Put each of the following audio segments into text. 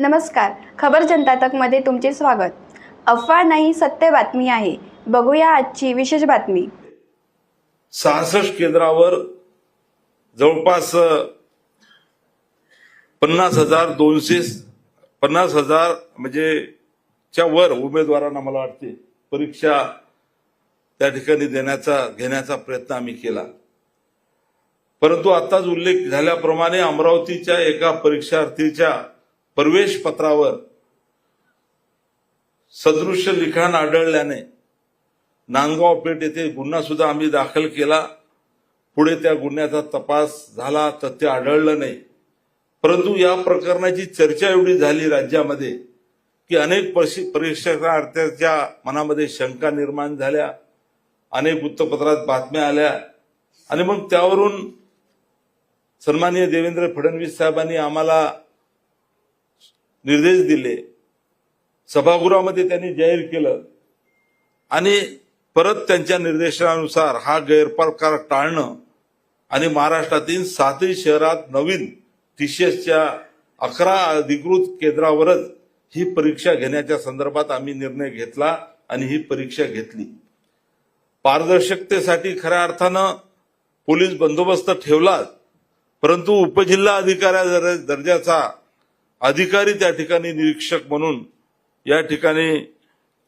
नमस्कार. खबर जनता तकमध्ये तुमचे स्वागत. अफवा नाही सत्य बातमी आहे. बघूया आजची विशेष बातमी. सहासष्ट केंद्रावर जवळपास पन्नास हजार दोनशे पन्नास हजार म्हणजे च्या वर उमेदवारांना मला वाटते परीक्षा त्या ठिकाणी देण्याचा घेण्याचा प्रयत्न आम्ही केला. परंतु आताच उल्लेख झाल्याप्रमाणे अमरावतीच्या एका परीक्षार्थीच्या प्रवेश पत्रावर सदृश्य लिखाण आढळल्याने नांदगाव पेठ येथे गुन्हा सुद्धा आम्ही दाखल केला. पुढे त्या गुन्ह्याचा तपास झाला तर ते आढळलं नाही. परंतु या प्रकरणाची चर्चा एवढी झाली राज्यामध्ये की अनेक परीक्षकार्थ्याच्या मनामध्ये शंका निर्माण झाल्या. अनेक वृत्तपत्रात बातम्या आल्या. आणि मग त्यावरून सन्माननीय देवेंद्र फडणवीस साहेबांनी आम्हाला निर्देश दिले. सभागृहामध्ये त्यांनी जाहीर केलं. आणि परत त्यांच्या निर्देशानुसार हा गैरप्रकार टाळणं आणि महाराष्ट्रातील सातही शहरात नवीन टीसीएसच्या अकरा अधिकृत केंद्रावरच ही परीक्षा घेण्याच्या संदर्भात आम्ही निर्णय घेतला आणि ही परीक्षा घेतली. पारदर्शकतेसाठी खऱ्या अर्थानं पोलीस बंदोबस्त ठेवला परंतु उपजिल्हा अधिकाऱ्या दर- दर्जाचा अधिकारी त्या ठिकाणी निरीक्षक म्हणून या ठिकाणी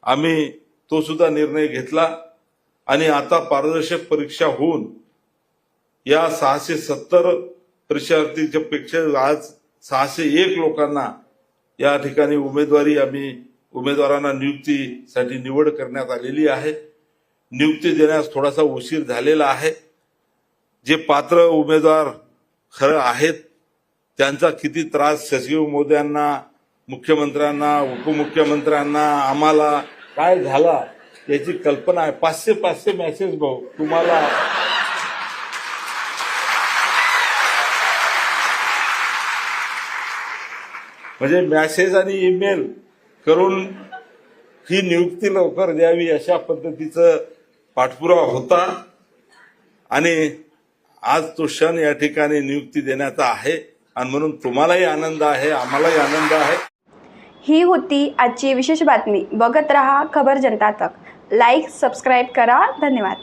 आम्ही तो सुद्धा निर्णय घेतला आणि आता पारदर्शक परीक्षा होऊन या सहाशे सत्तर परीक्षार्थीच्या पेक्षा आज सहाशे एक लोकांना या ठिकाणी उमेदवारी आम्ही उमेदवारांना नियुक्तीसाठी निवड करण्यात आलेली आहे. नियुक्ती देण्यास थोडासा उशीर झालेला आहे. जे पात्र उमेदवार खरं आहेत त्यांचा किती त्रास सचिव मोद्यांना मुख्यमंत्र्यांना उपमुख्यमंत्र्यांना आम्हाला काय झाला याची कल्पना आहे. पाचशे पाचशे मेसेज भाऊ तुम्हाला. म्हणजे मेसेज आणि ईमेल करून ही नियुक्ती लवकर द्यावी अशा पद्धतीचं पाठपुरावा होता. आणि आज तो क्षण या ठिकाणी नियुक्ती देण्याचा आहे. आणि म्हणून तुम्हालाही आनंद आहे आम्हालाही आनंद आहे. ही होती आजची विशेष बातमी. बघत रहा खबर जनता तक. लाईक सबस्क्राईब करा. धन्यवाद.